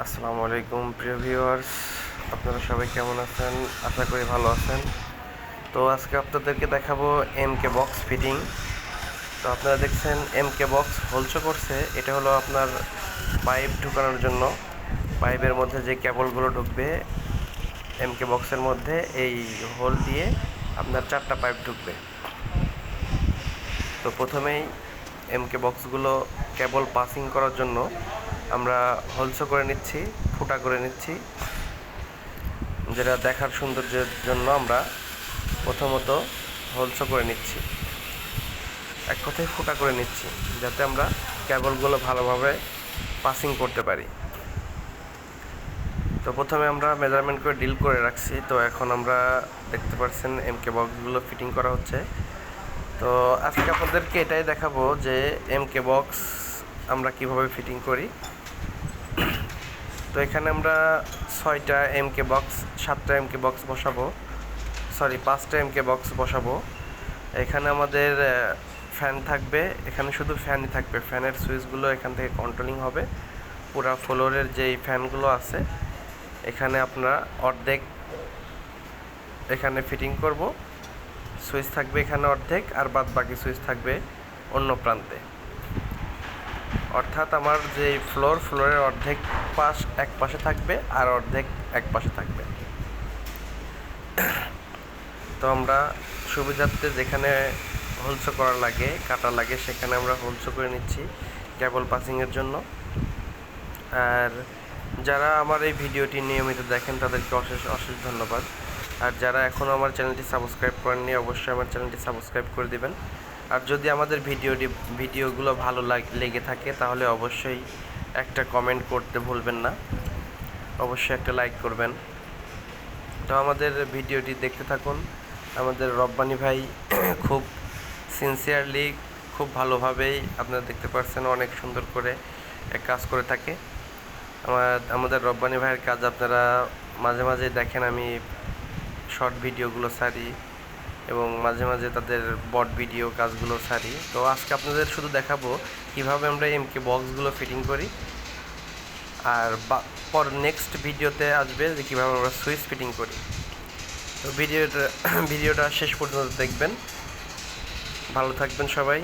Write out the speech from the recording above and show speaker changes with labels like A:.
A: আসসালামু আলাইকুম, প্রিয় ভিউয়ার্স। আপনারা সবাই কেমন আছেন? আশা করি ভালো আছেন। তো আজকে আপনাদেরকে দেখাবো এম কে বক্স ফিটিং তো আপনারা দেখছেন এম কে বক্স হোলসো করছে। এটা হলো আপনার পাইপ ঢুকানোর জন্য। পাইপের মধ্যে যে কেবলগুলো ঢুকবে এম কে বক্সের মধ্যে এই হোল দিয়ে আপনার চারটা পাইপ ঢুকবে। তো প্রথমেই এম কে বক্সগুলো কেবল পাসিং করার জন্য আমরা হোলসো করে নিচ্ছি, ফুটা করে নিচ্ছি। যেটা দেখার সৌন্দর্যের জন্য আমরা প্রথমত হোলসো করে নিচ্ছি। এক কথায় ফুটা করে নিচ্ছি, যাতে আমরা কেবলগুলো ভালোভাবে পাসিং করতে পারি। তো প্রথমে আমরা মেজারমেন্ট করে ডিল করে রাখছি। তো এখন আমরা দেখতে পাচ্ছেন এম কে বক্সগুলো ফিটিং করা হচ্ছে। তো আজকে আপনাদেরকে এটাই দেখাবো যে এম কে বক্স আমরা কীভাবে ফিটিং করি। তো এখানে আমরা ছয়টা এম কে বক্স সাতটা এম কে বক্স বসাবো। সরি পাঁচটা এম কে বক্স বসাবো। এখানে আমাদের ফ্যান থাকবে। এখানে শুধু ফ্যানই থাকবে। ফ্যানের সুইচগুলো এখান থেকে কন্ট্রোলিং হবে। পুরা ফ্লোরের যেই ফ্যানগুলো আছে, এখানে আপনারা অর্ধেক এখানে ফিটিং করব। সুইচ থাকবে এখানে অর্ধেক আর বাদ বাকি সুইচ থাকবে অন্য প্রান্তে। অর্থাৎ আমার যে ফ্লোর ফ্লোরের অর্ধেক পাশ এক পাশে থাকবে আর অর্ধেক এক পাশে থাকবে। তো আমরা সুবিধার্থে যেখানে হোলসো করা লাগে, কাটা লাগে, সেখানে আমরা হোলসো করে নিচ্ছি কেবল পাসিংয়ের জন্য। আর যারা আমার এই ভিডিওটি নিয়মিত দেখেন, তাদেরকে অশেষ অশেষ ধন্যবাদ। আর যারা এখনও আমার চ্যানেলটি সাবস্ক্রাইব করেননি, অবশ্যই আমার চ্যানেলটি সাবস্ক্রাইব করে দিবেন। আর যদি আমাদের ভিডিওটি ভিডিওগুলো ভালো লেগে থাকে, তাহলে অবশ্যই একটা কমেন্ট করতে ভুলবেন না। অবশ্যই একটা লাইক করবেন। তো আমাদের ভিডিওটি দেখতে থাকুন। আমাদের রব্বানি ভাই খুব সিনসিয়ারলি খুব ভালোভাবেই আপনারা দেখতে পাচ্ছেন অনেক সুন্দর করে কাজ করে থাকে। আমার, আমাদের রব্বানি ভাইয়ের কাজ আপনারা মাঝে মাঝে দেখেন, আমি শর্ট ভিডিওগুলো ছাড়ি। এবং মাঝে মাঝে তাদের বট ভিডিও কাজগুলো ছাড়ি। তো আজকে আপনাদের শুধু দেখাবো কীভাবে আমরা এমকে বক্সগুলো ফিটিং করি। আর পর নেক্সট ভিডিওতে আসবে যে কীভাবে আমরা সুইচ ফিটিং করি। তো ভিডিওটা ভিডিওটা শেষ পর্যন্ত দেখবেন। ভালো থাকবেন সবাই।